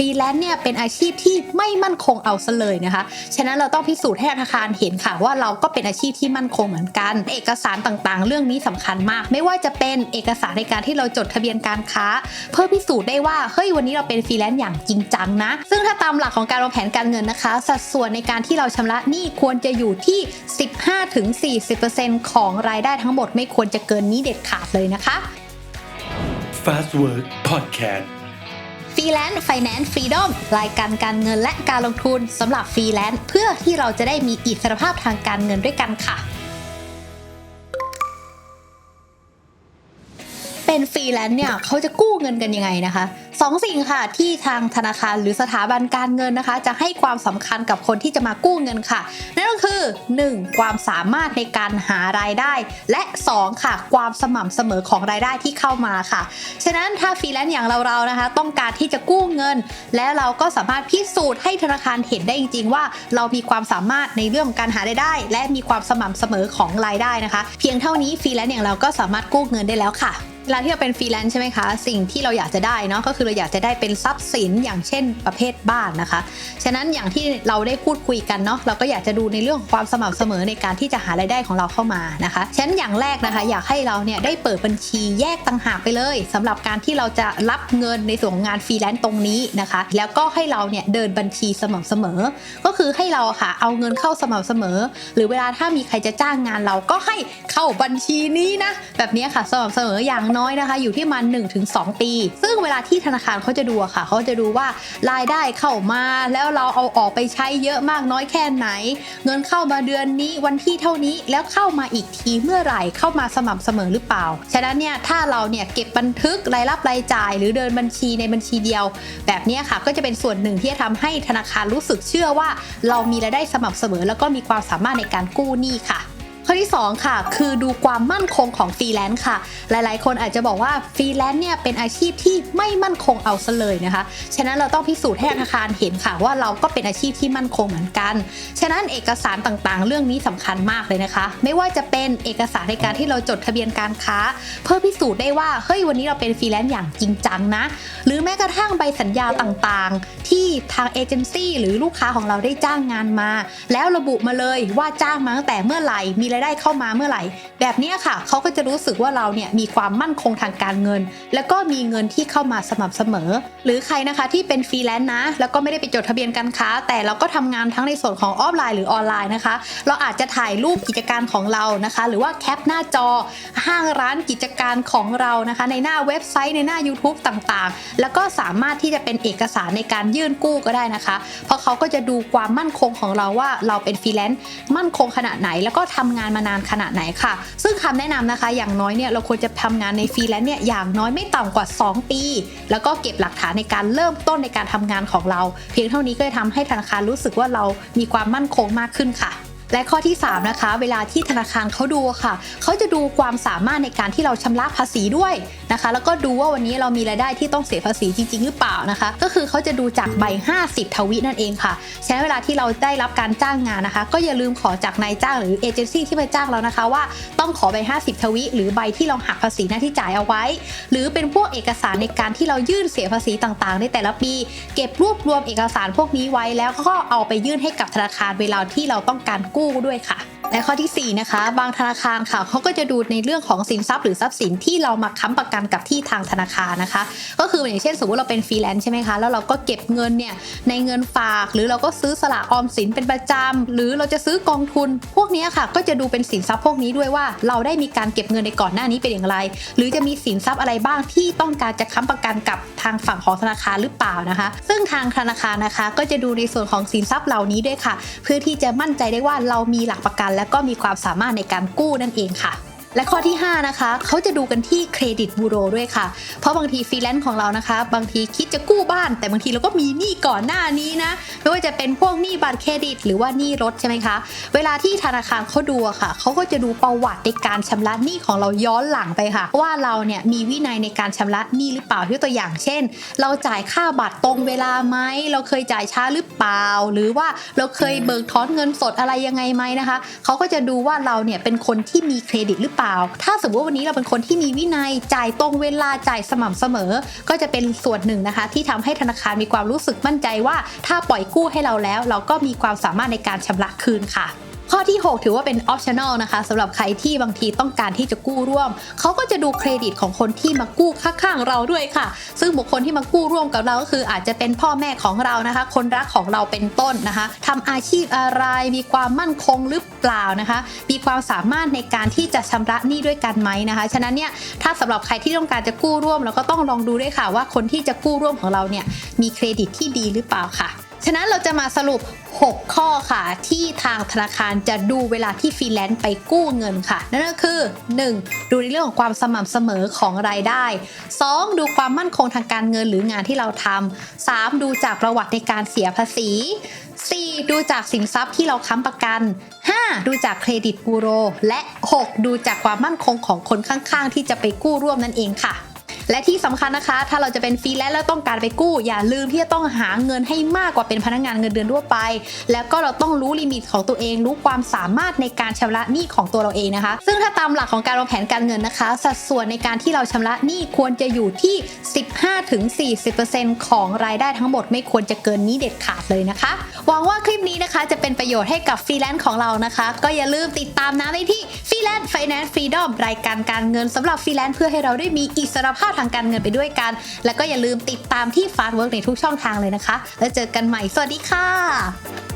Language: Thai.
รีแลนซ์เนี่ยเป็นอาชีพที่ไม่มั่นคงเอาซะเลยนะคะ ฉะนั้นเราต้องพิสูจน์ให้ธนาคารเห็นค่ะว่าเราก็เป็นอาชีพที่มั่นคงเหมือนกัน เอกสารต่างๆ เรื่องนี้สำคัญมาก ไม่ว่าจะเป็นเอกสารในการที่เราจดทะเบียนการค้า เพื่อพิสูจน์ได้ว่าเฮ้ยวันนี้เราเป็นฟรีแลนซ์อย่างจริงจังนะ ซึ่งถ้าตามหลักของการวางแผนการเงินนะคะ สัดส่วนในการที่เราชำระหนี้ควรจะอยู่ที่ 15-40%ของรายได้ทั้งหมดไม่ควรจะเกินนี้เด็ดขาดเลยนะคะ Fast Work Podcast รีแลนซ์ไฟแนนซ์ฟรีดอมรายการการเงินและการลงทุนสำหรับฟรีแลนซ์เพื่อที่เราจะได้มีอิสรภาพทางการเงินด้วยกันค่ะ เป็นฟรีแลนซ์เนี่ยเขาจะกู้เงินกันยังไงนะคะสองสิ่งค่ะที่ทางธนาคารหรือสถาบันการเงินนะคะ จะให้ความสำคัญกับคนที่จะมากู้เงินค่ะน คือ 1. ความสามารถในการหารายได้ และ 2. ค่ะ ความสม่ำเสมอของรายได้ที่เข้ามาค่ะ ฉะนั้นถ้าฟรีแลนซ์อย่างเราๆนะคะ ต้องการที่จะกู้เงิน แล้วเราก็สามารถพิสูจน์ให้ธนาคารเห็นได้จริง ๆ ว่าเรามีความสามารถในเรื่องของการหารายได้ และมีความสม่ำเสมอของรายได้นะคะ เพียงเท่านี้ฟรีแลนซ์อย่างเราก็สามารถกู้เงินได้แล้วค่ะเวลาที่เราเป็นฟรีแลนซ์ใช่ไหมคะ สิ่งที่เราอยากจะได้เนาะก็คือเราอยากจะได้เป็นทรัพย์สินอย่างเช่นประเภทบ้านนะคะ ฉะนั้นอย่างที่เราได้พูดคุยกันเนาะเราก็อยากจะดูในเรื่องของความสม่ำเสมอในการที่จะหารายได้ของเราเข้ามานะคะฉะนั้นอย่างแรกนะคะ อยากให้เราเนี่ยได้เปิดบัญชีแยกต่างหากไปเลยสำหรับการที่เราจะรับเงินในส่วนของงานฟรีแลนซ์ตรงนี้นะคะ แล้วก็ให้เราเนี่ยเดินบัญชีสม่ำเสมอ ก็คือให้เราค่ะเอาเงินเข้าสม่ำเสมอ หรือเวลาถ้ามีใครจะจ้างงานเราก็ให้เข้าบัญชีนี้นะแบบนี้ค่ะสม่ำเสมออย่างน้อยนะคะ อยู่ที่มัน1-2 ปี ซึ่งเวลาที่ธนาคารเขาจะดูค่ะเขาจะดูว่ารายได้เข้ามาแล้วเราเอาออกไปใช้เยอะมากน้อยแค่ไหน เงินเข้ามาเดือนนี้วันที่เท่านี้แล้วเข้ามาอีกทีเมื่อไหร่เข้ามาสม่ำเสมอหรือเปล่า ฉะนั้นเนี่ยถ้าเราเนี่ยเก็บบันทึกรายรับรายจ่าย หรือเดินบัญชีในบัญชีเดียว แบบนี้ค่ะก็จะเป็นส่วนหนึ่งที่จะทำให้ธนาคารรู้สึกเชื่อว่า เรามีรายได้สม่ำเสมอ แล้วก็มีความสามารถในการกู้หนี้ค่ะ ข้อที่ 2 ค่ะ คือดูความมั่นคงของฟรีแลนซ์ค่ะ หลายๆ คนอาจจะบอกว่าฟรีแลนซ์เนี่ยเป็นอาชีพที่ไม่มั่นคงเอาซะเลยนะคะ ฉะนั้นเราต้องพิสูจน์ให้ธนาคารเห็นค่ะ ว่าเราก็เป็นอาชีพที่มั่นคงเหมือนกัน ฉะนั้นเอกสารต่างๆ เรื่องนี้สำคัญมากเลยนะคะ ไม่ว่าจะเป็นเอกสารในการที่เราจดทะเบียนการค้า เพื่อพิสูจน์ได้ว่าเฮ้ยวันนี้เราเป็นฟรีแลนซ์อย่างจริงจังนะ หรือแม้กระทั่งใบสัญญาต่างๆ ที่ทางเอเจนซี่หรือลูกค้าของเราได้จ้างงานมา แล้วระบุมาเลยว่าจ้างมาตั้งแต่เมื่อไหร่มีรายได้เข้ามาเมื่อไหร่ แบบนี้ค่ะเขาก็จะรู้สึกว่าเราเนี่ยมีความมั่นคงทางการเงิน แล้วก็มีเงินที่เข้ามาสม่ำเสมอ หรือใครนะคะที่เป็นฟรีแลนซ์นะ แล้วก็ไม่ได้ไปจดทะเบียนการค้า แต่เราก็ทำงานทั้งในส่วนของออฟไลน์หรือออนไลน์นะคะ เราอาจจะถ่ายรูปกิจการของเรานะคะ หรือว่าแคปหน้าจอห้างร้านกิจการของเรานะคะ ในหน้าเว็บไซต์ในหน้า YouTube ต่างๆ แล้วก็สามารถที่จะเป็นเอกสารในการยื่นกู้ก็ได้นะคะ เพราะเขาก็จะดูความมั่นคงของเราว่าเราเป็นฟรีแลนซ์มั่นคงขนาดไหนแล้วก็ทำงานมานานขนาดไหนค่ะ ซึ่งคำแนะนำนะคะ อย่างน้อยเนี่ยเราควรจะทำงานในฟรีแลนซ์เนี่ยอย่างน้อยไม่ต่ำกว่า 2 ปี แล้วก็เก็บหลักฐานในการเริ่มต้นในการทำงานของเรา เพียงเท่านี้ก็จะทำให้ธนาคารรู้สึกว่าเรามีความมั่นคงมากขึ้นค่ะ และข้อที่ 3 นะคะ เวลาที่ธนาคารเขาดูค่ะ เขาจะดูความสามารถในการที่เราชำระภาษีด้วยนะคะ แล้วก็ดูว่าวันนี้เรามีรายได้ที่ต้องเสียภาษีจริง ๆ หรือเปล่านะคะ ก็คือเขาจะดูจากใบ 50 ทวินั่นเองค่ะฉะนั้นเวลาที่เราได้รับการจ้างงานนะคะ ก็อย่าลืมขอจากนายจ้างหรือเอเจนซี่ที่มาจ้างเรานะคะว่าต้องขอใบ 50 ทวิ หรือใบที่เราหักภาษีหน้าที่จ่ายเอาไว้ หรือเป็นพวกเอกสารในการที่เรายื่นเสียภาษีต่างๆ ในแต่ละปี เก็บรวบรวมเอกสารพวกนี้ไว้แล้วก็เอาไปยื่นให้กับธนาคารเวลาที่เราต้องการกู้ด้วยค่ะ และข้อทีสี่ 4 นะคะ บางธนาคารค่ะเขาก็จะดูในเรื่องของสินทรัพย์หรือทรัพย์สินที่เรามาค้ำประกันกับที่ทางธนาคารนะคะ ก็คืออย่างเช่นสมมติเราเป็นฟรีแลนซ์ใช่ไหมคะแล้วเราก็เก็บเงินเนี่ยในเงินฝากหรือเราก็ซื้อสลากออมสินเป็นประจำหรือเราจะซื้อกองทุน พวกนี้ค่ะ ก็จะดูเป็นสินทรัพย์พวกนี้ด้วยว่า เราได้มีการเก็บเงินในก่อนหน้านี้เป็นอย่างไร หรือจะมีสินทรัพย์อะไรบ้างที่ต้องการจะค้ำประกันกับทางฝั่งของธนาคารหรือเปล่านะคะ ซึ่งทางธนาคารนะคะ ก็จะดูในส่วนของสินทรัพย์เหล่านี้ด้วยค่ะ เพื่อที่จะมั่นใจได้ว่าเรามีหลักประกันและก็มีความสามารถในการกู้นั่นเองค่ะ และข้อที่ 5 นะคะเขาจะดูกันที่เครดิตบูโรด้วยค่ะ เพราะบางทีฟรีแลนซ์ของเรานะคะ บางทีคิดจะกู้บ้าน แต่บางทีเราก็มีหนี้ก่อนหน้านี้นะ ไม่ว่าจะเป็นพวกหนี้บัตรเครดิต หรือว่าหนี้รถใช่ไหมคะ เวลาที่ธนาคารเขาดูค่ะเขาก็จะดูประวัติในการชำระหนี้ของเราย้อนหลังไปค่ะ ว่าเราเนี่ยมีวินัยในการชำระหนี้หรือเปล่ายกตัวอย่างเช่น เราจ่ายค่าบัตรตรงเวลาไหมเราเคยจ่ายช้าหรือเปล่า หรือว่าเราเคยเบิกถอนเงินสดอะไรยังไงไหมนะคะเขาก็จะดูว่าเราเนี่ยเป็นคนที่มีเครดิตหรือเปล่าเปล่า ถ้าสมมติว่าวันนี้เราเป็นคนที่มีวินัยจ่ายตรงเวลาจ่ายสม่ำเสมอ ก็จะเป็นส่วนหนึ่งนะคะ ที่ทำให้ธนาคารมีความรู้สึกมั่นใจว่า ถ้าปล่อยกู้ให้เราแล้ว เราก็มีความสามารถในการชำระคืนค่ะ ข้อที่ 6 ถือว่าเป็น optional นะคะสำหรับใครที่บางทีต้องการที่จะกู้ร่วม เขาก็จะดูเครดิตของคนที่มากู้ข้างๆเราด้วยค่ะ ซึ่งบุคคลที่มากู้ร่วมกับเราก็คืออาจจะเป็นพ่อแม่ของเรานะคะ คนรักของเราเป็นต้นนะคะทำอาชีพอะไรมีความมั่นคงหรือเปล่านะคะ มีความสามารถในการที่จะชำระหนี้ด้วยกันไหมนะคะ ฉะนั้นเนี่ยถ้าสำหรับใครที่ต้องการจะกู้ร่วมเราก็ต้องลองดูด้วยค่ะว่าคนที่จะกู้ร่วมของเราเนี่ยมีเครดิตที่ดีหรือเปล่าค่ะ ฉะนั้นเราจะมาสรุป 6 ข้อค่ะ ที่ทางธนาคารจะดูเวลาที่ฟรีแลนซ์ไปกู้เงินค่ะ นั่นก็คือ 1. ดูในเรื่องของความสม่ำเสมอของรายได้ 2. ดูความมั่นคงทางการเงินหรืองานที่เราทำ 3. ดูจากประวัติในการเสียภาษี 4. ดูจากสินทรัพย์ที่เราค้ำประกัน 5. ดูจากเครดิตบูโร และ 6. ดูจากความมั่นคงของคนข้างๆ ที่จะไปกู้ร่วมนั่นเองค่ะ และที่สำคัญนะคะ ถ้าเราจะเป็นฟรีแลนซ์แล้วต้องการไปกู้ อย่าลืมที่จะต้องหาเงินให้มากกว่าเป็นพนักงานเงินเดือนทั่วไป แล้วก็เราต้องรู้ลิมิตของตัวเอง รู้ความสามารถในการชำระหนี้ของตัวเราเองนะคะ ซึ่งถ้าตามหลักของการวางแผนการเงินนะคะ สัดส่วนในการที่เราชำระหนี้ควรจะอยู่ที่ 15-40%ของรายได้ทั้งหมดไม่ควรจะเกินนี้เด็ดขาดเลยนะคะ หวังว่าคลิปนี้นะคะจะเป็นประโยชน์ให้กับฟรีแลนซ์ของเรานะคะ ก็อย่าลืมติดตามนะได้ที่ฟรีแลนซ์ Finance Freedom รายการการเงินสำหรับฟรีแลนซ์เพื่อให้เราได้มีอิสรภาพทางการเงินไปด้วยกัน แล้วก็อย่าลืมติดตามที่ Fast Work ในทุกช่องทางเลยนะคะ แล้วเจอกันใหม่ สวัสดีค่ะ